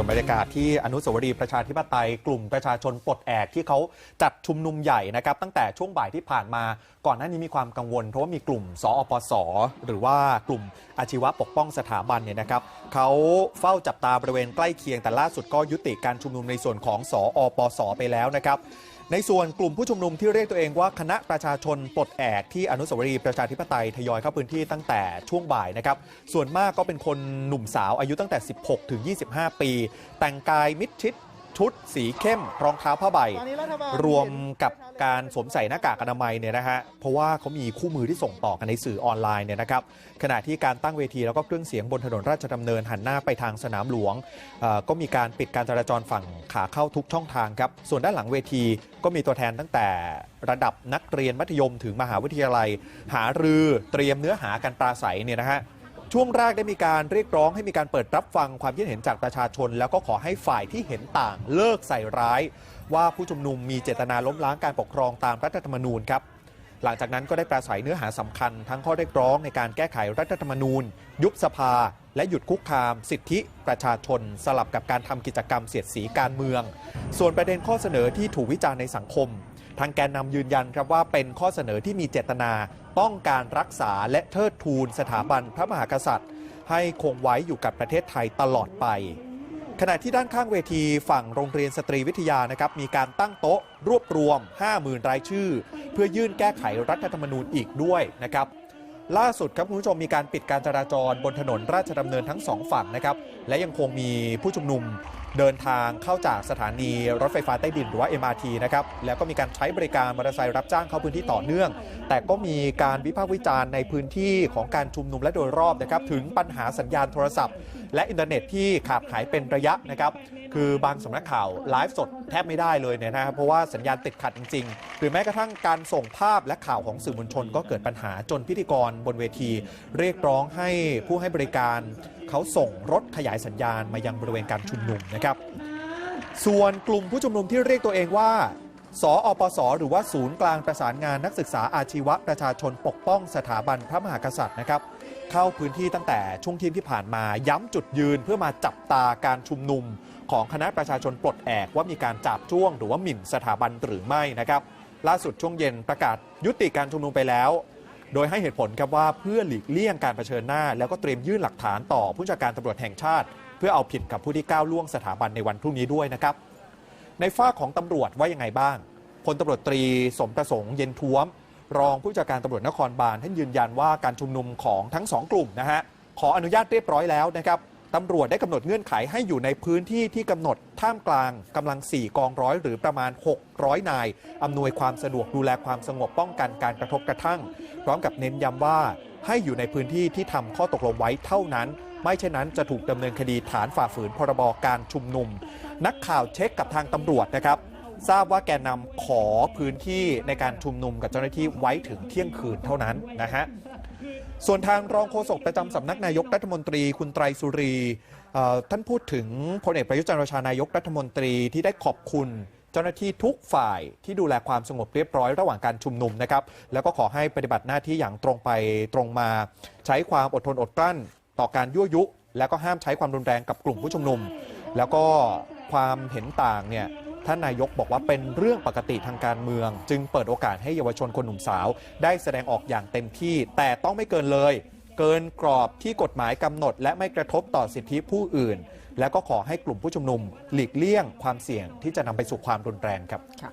ส่วนบรรยากาศที่อนุสาวรีย์ประชาธิปไตยกลุ่มประชาชนปลดแอกที่เขาจัดชุมนุมใหญ่นะครับ ตั้งแต่ช่วงบ่ายที่ผ่านมา ก่อนหน้านี้มีความกังวล เพราะว่ามีกลุ่ม สอปส หรือว่ากลุ่มอาชีวะปกป้องสถาบันเนี่ยนะครับเขาเฝ้าจับตาบริเวณใกล้เคียงแต่ล่าสุดก็ยุติการชุมนุมในส่วนของ สอปส ไปแล้วนะครับ ในส่วนกลุ่มผู้ชุมนุมที่เรียกตัวเองว่าคณะประชาชนปลดแอกที่อนุสาวรีย์ประชาธิปไตยทยอยเข้าพื้นที่ตั้งแต่ช่วงบ่ายนะครับ ส่วนมากก็เป็นคนหนุ่มสาวอายุตั้งแต่ 16 ถึง 25 ปี แต่งกายมิดชิด ชุดสีเข้มรองเท้าผ้าใบ รวมกับการสวมใส่หน้ากากอนามัยเนี่ยนะฮะเพราะว่าเขามีคู่มือที่ส่งต่อกันในสื่อออนไลน์เนี่ยนะครับขณะที่การตั้งเวทีแล้วก็เครื่องเสียงบนถนนราชดำเนินหันหน้าไปทางสนามหลวง ก็มีการปิดการจราจรฝั่งขาเข้าทุกช่องทางครับส่วนด้านหลังเวทีก็มีตัวแทนตั้งแต่ระดับนักเรียนมัธยมถึงมหาวิทยาลัย หารือเตรียมเนื้อหาการปราศัยเนี่ยนะฮะ ช่วงแรกได้มีการเรียกร้องให้มีการเปิดรับฟังความคิดเห็นจากประชาชน แล้วก็ขอให้ฝ่ายที่เห็นต่างเลิกใส่ร้าย ว่าผู้ชุมนุมมีเจตนาล้มล้างการปกครองตามรัฐธรรมนูญครับหลังจากนั้นก็ได้ปราศัยเนื้อหาสำคัญ ทั้งข้อเรียกร้องในการแก้ไขรัฐธรรมนูญ ยุบสภา และหยุดคุกคาม สิทธิประชาชน สลับกับการทำกิจกรรมเสียดสีการเมือง ส่วนประเด็นข้อเสนอที่ถูกวิจารณ์ในสังคม ทางแกนนำยืนยันครับว่าเป็นข้อเสนอที่มีเจตนา ต้องการรักษาและเทิดทูนสถาบันพระมหากษัตริย์ ให้คงไว้อยู่กับประเทศไทยตลอดไป ขณะที่ด้านข้างเวทีฝั่งโรงเรียนสตรีวิทยานะครับมีการตั้งโต๊ะ รวบรวม 50,000 รายชื่อ เพื่อยื่นแก้ไขรัฐธรรมนูญอีกด้วยนะครับล่าสุดครับคุณผู้ชมมีการปิดการจราจรบนถนนราชดำเนินทั้งสองฝั่งนะครับและยังคงมีผู้ชุมนุม เดินทางเข้าจากสถานีรถไฟฟ้าใต้ดินหรือว่า MRT นะครับ แล้วก็มีการใช้บริการมอเตอร์ไซค์รับจ้างเข้าพื้นที่ต่อเนื่อง แต่ก็มีการวิพากษ์วิจารณ์ในพื้นที่ของการชุมนุมและโดยรอบนะครับ ถึงปัญหาสัญญาณโทรศัพท์ และอินเทอร์เน็ตที่ขาดหายเป็นระยะนะครับ คือบางสำนักข่าวไลฟ์สดแทบไม่ได้เลยเนี่ยนะครับ เพราะว่าสัญญาณติดขัดจริงๆ หรือแม้กระทั่งการส่งภาพและข่าวของสื่อมวลชน ก็เกิดปัญหาจนพิธีกรบนเวที เรียกร้องให้ผู้ให้บริการ เขาส่งรถขยายสัญญาณมายังบริเวณการชุมนุมนะครับ ส่วนกลุ่มผู้ชุมนุมที่เรียกตัวเองว่าสอปส หรือว่าศูนย์กลางประสานงานนักศึกษาอาชีวะประชาชนปกป้องสถาบันพระมหากษัตริย์นะครับ เข้าพื้นที่ตั้งแต่ช่วงเที่ยงที่ผ่านมาย้ำจุดยืนเพื่อมาจับตาการชุมนุม ของคณะประชาชนปลดแอกว่ามีการจับจ้วง หรือว่าหมิ่นสถาบันหรือไม่นะครับ ล่าสุดช่วงเย็นประกาศยุติการชุมนุมไปแล้ว โดยให้เหตุผลครับว่าเพื่อหลีกเลี่ยงการเผชิญหน้า แล้วก็เตรียมยื่นหลักฐานต่อผู้จัดการตำรวจแห่งชาติ เพื่อเอาผิดกับผู้ที่ก้าวล่วงสถาบันในวันพรุ่งนี้ด้วยนะครับ ในฝ้าของตำรวจว่ายังไงบ้างพลตำรวจตรีสมประสงค์เย็นท้วม รองผู้จัดการตำรวจนครบาลท่านยืนยันว่าการชุมนุมของทั้งสองกลุ่มนะฮะขออนุญาตเรียบร้อยแล้วนะครับ ตำรวจได้กำหนดเงื่อนไขให้อยู่ในพื้นที่ที่กำหนดท่ามกลางกำลัง 4 กองร้อยหรือประมาณ 600 นาย อำนวยความสะดวกดูแลความสงบป้องกันการกระทบกระทั่ง พร้อมกับเน้นย้ำว่าให้อยู่ในพื้นที่ที่ทำข้อตกลงไว้เท่านั้น ไม่เช่นนั้นจะถูกดำเนินคดีฐานฝ่าฝืนพรบการชุมนุม นักข่าวเช็คกับทางตำรวจนะครับ ทราบว่าแกนนำขอพื้นที่ในการชุมนุมกับเจ้าหน้าที่ไว้ถึงเที่ยงคืนเท่านั้นนะฮะ ส่วนทางรองโฆษกประจำสำนักนายกรัฐมนตรีคุณไตรสุรีท่านพูดถึงพลเอกประยุทธ์จันทร์โอชานายกรัฐมนตรีที่ได้ขอบคุณเจ้าหน้าที่ทุกฝ่ายที่ดูแลความสงบเรียบร้อยระหว่างการชุมนุมนะครับ แล้วก็ขอให้ปฏิบัติหน้าที่อย่างตรงไปตรงมา ใช้ความอดทนอดกลั้น ต่อการยั่วยุ แล้วก็ห้ามใช้ความรุนแรงกับกลุ่มผู้ชุมนุม แล้วก็ความเห็นต่างเนี่ย ท่านนายกบอกว่าเป็นเรื่องปกติทางการเมือง จึงเปิดโอกาสให้เยาวชนคนหนุ่มสาว ได้แสดงออกอย่างเต็มที่ แต่ต้องไม่เกินเลย เกินกรอบที่กฎหมายกำหนด และไม่กระทบต่อสิทธิผู้อื่น และก็ขอให้กลุ่มผู้ชุมนุม หลีกเลี่ยงความเสี่ยงที่จะนำไปสู่ความรุนแรงครับค่ะ